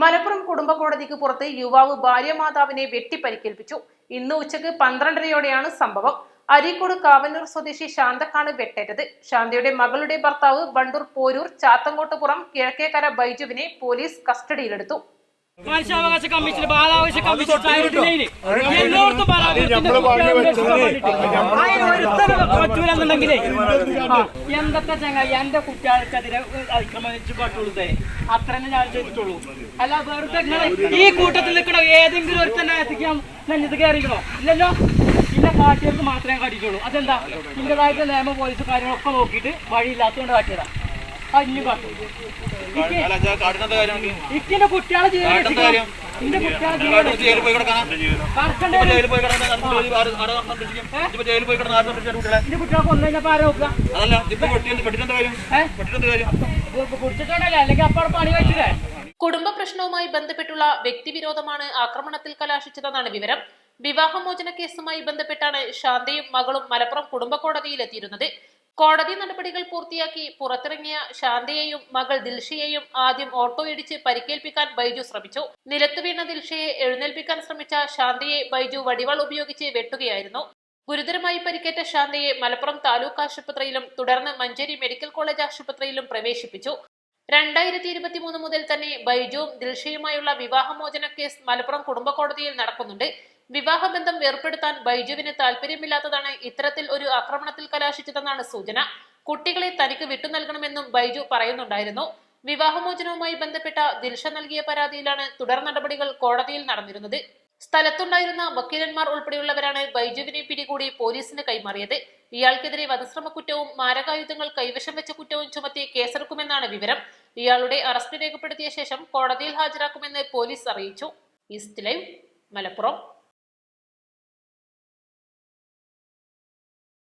മലപ്പുറം കുടുംബ കോടതിക്ക് പുറത്ത് യുവാവ് ഭാര്യമാതാവിനെ വെട്ടിപ്പരിക്കേൽപ്പിച്ചു. ഇന്ന് ഉച്ചയ്ക്ക് പന്ത്രണ്ടരയോടെയാണ് സംഭവം. അരീക്കോട് കാവന്നൂർ സ്വദേശി ശാന്തക്കാണ് വെട്ടേറ്റത്. ശാന്തയുടെ മകളുടെ ഭർത്താവ് ബണ്ടൂർ പോരൂർ ചാത്തങ്കോട്ടുപുറം കിഴക്കേക്കര ബൈജുവിനെ പോലീസ് കസ്റ്റഡിയിലെടുത്തു. മനുഷ്യാവകാശ കമ്മീഷൻ ബാലാവകാശ കമ്മീഷൻ ചാരിറ്റിയിൽ എല്ലായിടത്തും ബാലാവകാശത്തിന്റെ പറ്റൂലെന്നുണ്ടെങ്കിലേ. എന്തൊക്കെ ചങ്ങായി എന്റെ കുട്ടികൾക്കെതിരെ അതിക്രമിച്ചു പറ്റുള്ളൂ അത്ര തന്നെ ഞാൻ ചെയ്തിട്ടുള്ളൂ. അല്ല വെറുതെ ഈ കൂട്ടത്തിൽ നിൽക്കണോ ഏതെങ്കിലും ഒരു തന്നെ എത്തിക്കാൻ ഇത് കയറിക്കണോ ഇല്ലല്ലോ. ഇന്ന കാട്ടിയവർക്ക് മാത്രമേ കാട്ടിയിട്ടുള്ളൂ. അതെന്താ? ഇന്റേതായിട്ട് നിയമ പോലീസ് കാര്യങ്ങളൊക്കെ നോക്കിയിട്ട് വഴിയില്ലാത്തതുകൊണ്ട് കാട്ടിയതാ. ഇക്കിന്റെ കുട്ടികളെ ജീവിതം. കുട്ടികളെ? ആരാ കുടിച്ചിട്ടുണ്ടല്ലേ? അല്ലെങ്കിൽ അപ്പോൾ പണി വെച്ചില്ലേ കുടുംബ പ്രശ്നവുമായി ബന്ധപ്പെട്ടുള്ള വ്യക്തിവിരോധമാണ് ആക്രമണത്തിൽ കലാശിച്ചതെന്നാണ് വിവരം. വിവാഹമോചന കേസുമായി ബന്ധപ്പെട്ടാണ് ശാന്തയും മകളും മലപ്പുറം കുടുംബ കോടതിയിലെത്തിയിരുന്നത് കോടതി നടപടികൾ പൂർത്തിയാക്കി പുറത്തിറങ്ങിയ ശാന്തിയെയും മകൾ ദിൽഷയെയും ആദ്യം ഓട്ടോ ഇടിച്ച് പരിക്കേൽപ്പിക്കാൻ ബൈജു ശ്രമിച്ചു. നിലത്ത് വീണ ദിൽഷയെ എഴുന്നേൽപ്പിക്കാൻ ശ്രമിച്ച ശാന്തിയെ ബൈജു വടിവാൾ ഉപയോഗിച്ച് വെട്ടുകയായിരുന്നു. ഗുരുതരമായി പരിക്കേറ്റ ശാന്തിയെ മലപ്പുറം താലൂക്ക് ആശുപത്രിയിലും തുടർന്ന് മഞ്ചേരി മെഡിക്കൽ കോളേജ് ആശുപത്രിയിലും പ്രവേശിപ്പിച്ചു. രണ്ടായിരത്തി ഇരുപത്തി മൂന്ന് മുതൽ തന്നെ ബൈജുവും ദിൽഷയുമായുള്ള വിവാഹമോചന കേസ് മലപ്പുറം കുടുംബ കോടതിയിൽ നടക്കുന്നുണ്ട്. വിവാഹബന്ധം വേർപ്പെടുത്താൻ ബൈജുവിന് താല്പര്യമില്ലാത്തതാണ് ഇത്തരത്തിൽ ഒരു ആക്രമണത്തിൽ കലാശിച്ചതെന്നാണ് സൂചന. കുട്ടികളെ തനിക്ക് വിട്ടു നൽകണമെന്നും ബൈജു പറയുന്നുണ്ടായിരുന്നു. വിവാഹമോചനവുമായി ബന്ധപ്പെട്ട ദിൽഷ നൽകിയ പരാതിയിലാണ് തുടർ നടപടികൾ കോടതിയിൽ നടന്നിരുന്നത്. സ്ഥലത്തുണ്ടായിരുന്ന വക്കീലന്മാർ ഉൾപ്പെടെയുള്ളവരാണ് ബൈജുവിനെ പിടികൂടി പോലീസിന് കൈമാറിയത്. ഇയാൾക്കെതിരെ വധശ്രമ കുറ്റവും മാരകായുധങ്ങൾ കൈവശം വെച്ച കുറ്റവും ചുമത്തി കേസെടുക്കുമെന്നാണ് വിവരം. ഇയാളുടെ അറസ്റ്റ് രേഖപ്പെടുത്തിയ ശേഷം കോടതിയിൽ ഹാജരാക്കുമെന്ന് പോലീസ് അറിയിച്ചു. East live Malappuram.